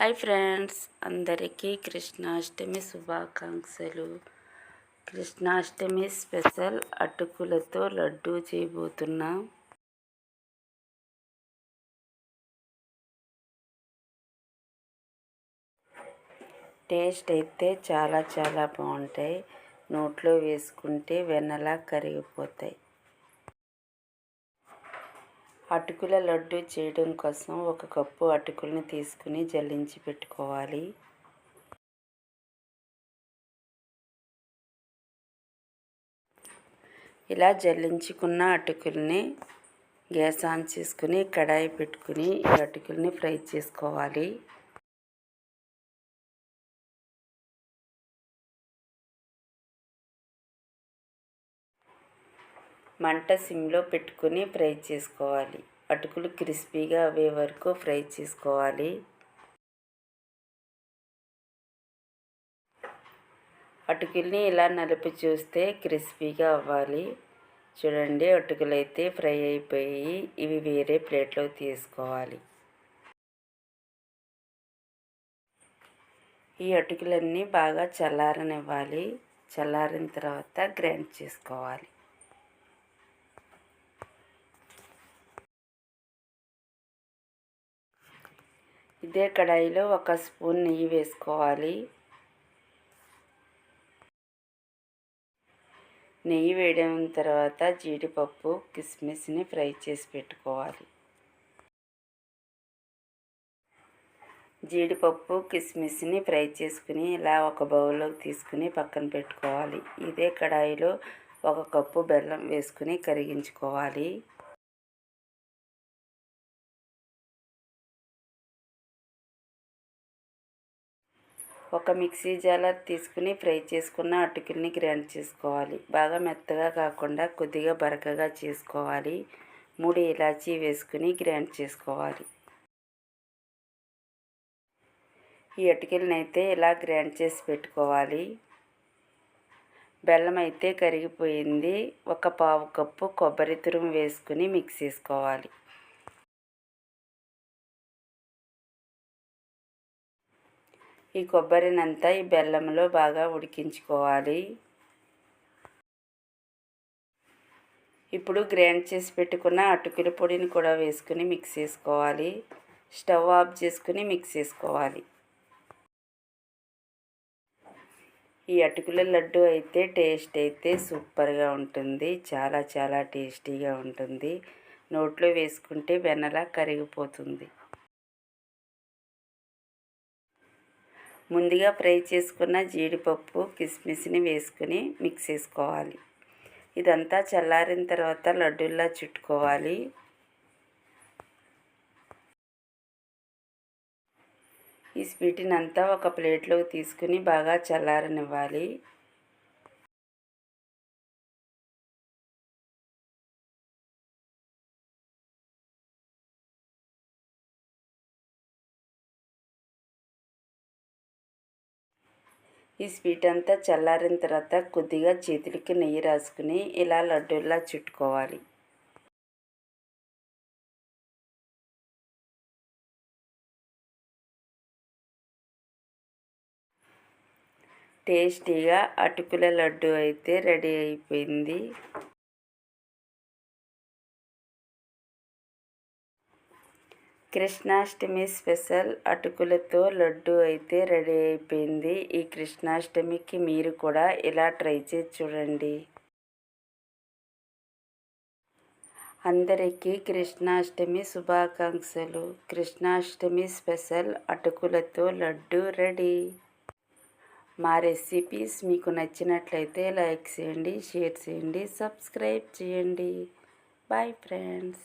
Hi friends అందరికీ కృష్ణాష్టమి శుభాకాంక్షలు. Krishnashtami special అటుకులతో లడ్డూ చేయబోతున్నాం. టేస్ట్ అయితే చాలా చాలా బాగుంటాయి. నోట్లో వేసుకుంటే వెన్నలా కరిగిపోతాయి. అటుకుల లడ్డు చేయడం కోసం ఒక కప్పు అటుకులను తీసుకుని జల్లించి పెట్టుకోవాలి. ఇలా జల్లించుకున్న అటుకుల్ని గ్యాస్ ఆన్ చేసుకుని కడాయి పెట్టుకుని ఈ అటుకుల్ని ఫ్రై చేసుకోవాలి. మంట సిమ్లో పెట్టుకుని ఫ్రై చేసుకోవాలి. అటుకులు క్రిస్పీగా అవే వరకు ఫ్రై చేసుకోవాలి. అటుకుల్ని ఇలా నలిపి చూస్తే క్రిస్పీగా అవ్వాలి. చూడండి అటుకులు అయితే ఫ్రై అయిపోయి ఇవి వేరే ప్లేట్లో తీసుకోవాలి. ఈ అటుకులన్నీ బాగా చల్లారనివ్వాలి. చల్లారిన తర్వాత గ్రైండ్ చేసుకోవాలి. ఇదే కడాయిలో ఒక స్పూన్ నెయ్యి వేసుకోవాలి. నెయ్యి వేయడం తర్వాత జీడిపప్పు కిస్మిస్ని ఫ్రై చేసి పెట్టుకోవాలి. జీడిపప్పు కిస్మిస్ని ఫ్రై చేసుకుని ఇలా ఒక బౌల్లోకి తీసుకుని పక్కన పెట్టుకోవాలి. ఇదే కడాయిలో ఒక కప్పు బెల్లం వేసుకుని కరిగించుకోవాలి. ఒక మిక్సీ జాలర్ తీసుకుని ఫ్రై చేసుకున్న అటుకుల్ని గ్రైండ్ చేసుకోవాలి. బాగా మెత్తగా కాకుండా కొద్దిగా బరకగా చేసుకోవాలి. మూడు ఇలాచీ వేసుకుని గ్రైండ్ చేసుకోవాలి. ఈ అటుకుల్ని అయితే ఇలా గ్రైండ్ చేసి పెట్టుకోవాలి. బెల్లం అయితే కరిగిపోయింది. ఒక పావు కప్పు కొబ్బరి తురుము వేసుకుని మిక్స్ చేసుకోవాలి. ఈ కొబ్బరినంతా ఈ బెల్లంలో బాగా ఉడికించుకోవాలి. ఇప్పుడు గ్రైండ్ చేసి పెట్టుకున్న అటుకుల పొడిని కూడా వేసుకుని మిక్స్ చేసుకోవాలి. స్టవ్ ఆఫ్ చేసుకుని మిక్స్ చేసుకోవాలి. ఈ అటుకుల లడ్డు అయితే టేస్ట్ అయితే సూపర్గా ఉంటుంది. చాలా చాలా టేస్టీగా ఉంటుంది. నోట్లో వేసుకుంటే వెన్నలా కరిగిపోతుంది. ముందుగా ఫ్రై చేసుకున్న జీడిపప్పు కిస్మిస్ని వేసుకుని మిక్స్ చేసుకోవాలి. ఇదంతా చల్లారిన తర్వాత లడ్డూల్లా చుట్టుకోవాలి. ఈ స్వీట్ని అంతా ఒక ప్లేట్లోకి తీసుకుని బాగా చల్లారనివ్వాలి. ఈ స్వీట్ అంతా చల్లారిన తర్వాత కొద్దిగా చేతులకి నెయ్యి రాసుకుని ఇలా లడ్డూలా చుట్టుకోవాలి. టేస్టీగా అటుకుల లడ్డు అయితే రెడీ అయిపోయింది. కృష్ణాష్టమి స్పెషల్ అటుకులతో లడ్డు అయితే రెడీ అయిపోయింది. ఈ కృష్ణాష్టమికి మీరు కూడా ఇలా ట్రై చేసి చూడండి. అందరికీ కృష్ణాష్టమి శుభాకాంక్షలు. కృష్ణాష్టమి స్పెషల్ అటుకులతో లడ్డు రెడీ. మా రెసిపీస్ మీకు నచ్చినట్లయితే లైక్ చేయండి షేర్ చేయండి సబ్స్క్రైబ్ చేయండి. Bye friends.